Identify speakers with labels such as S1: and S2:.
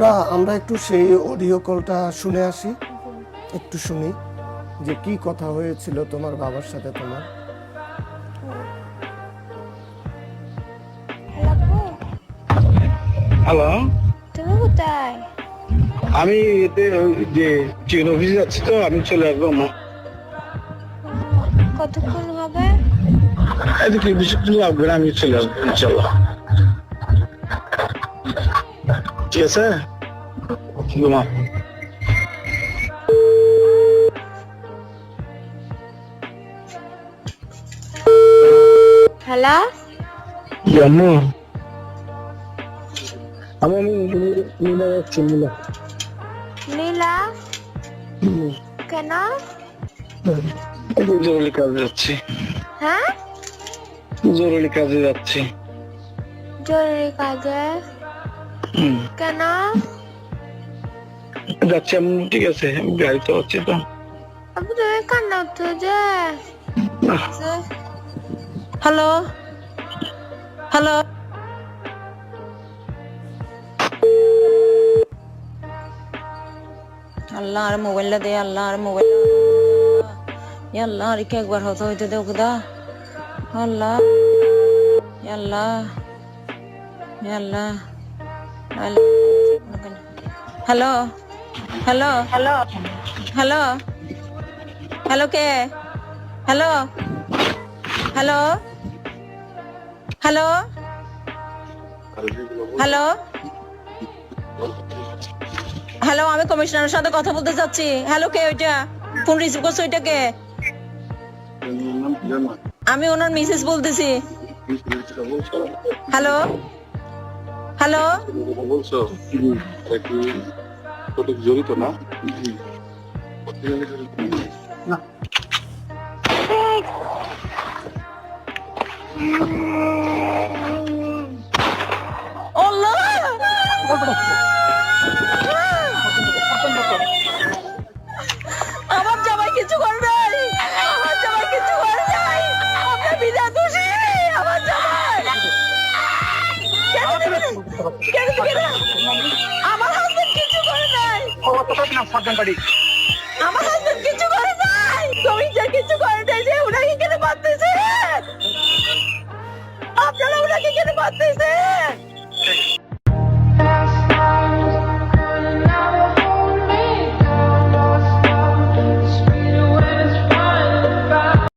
S1: আমরা আমরা একটু সেই অডিও কলটা শুনে আসি। একটু শুনি যে কি কথা হয়েছিল তোমার বাবার সাথে তোমার।
S2: হ্যালো
S3: তুমি কোথায়?
S2: আমি এতে ওই যে ট্রেন অফিসে যাচ্ছি তো আমি চলে আসব আমার
S3: কতক্ষণ হবে?
S2: এদিকে বেশিক্ষণ লাগবে না আমি চলে আসব ইনশাল্লাহ। ঠিক আছে? ঘুমা।
S3: হ্যালো?
S2: জানো আমি আমি নীলা যাচ্ছি নীলা।
S3: নীলা? কেন?
S2: জরুরি কাজে যাচ্ছি।
S3: হ্যাঁ?
S2: জরুরি কাজে যাচ্ছি।
S3: জরুরি কাজে। কেন?
S2: যাচ্ছি আমি ঠিক আছে আমি গাড়িতে হচ্ছি তো।
S3: আপু তুমি কান্না উঠছো যে? হ্যালো? হ্যালো?
S4: আল্লাহ আর মোবাইলটা দে আল্লাহ আর মোবাইল আল্লাহ আর কি একবার হতো হইতে দেও খুদা Allah. Allah. Allah. Hello hello hello hello hello কে hello hello hello hello hello আমি কমিশনারের সাথে কথা বলতে চাচ্ছি হ্যালো কে ওইটা? ফোন রিসিভ করছ ওইটা কে? আমি ওনার মিসেস বলতেছি। Hello hello?
S5: বলছো? একটু জড়িত না?
S4: আমার আমার হাজবেন্ড কিছু করে নাই। যে কিছু করে নাই যে উনাকে কেন আপনারা উনাকে কেন মারতেছে?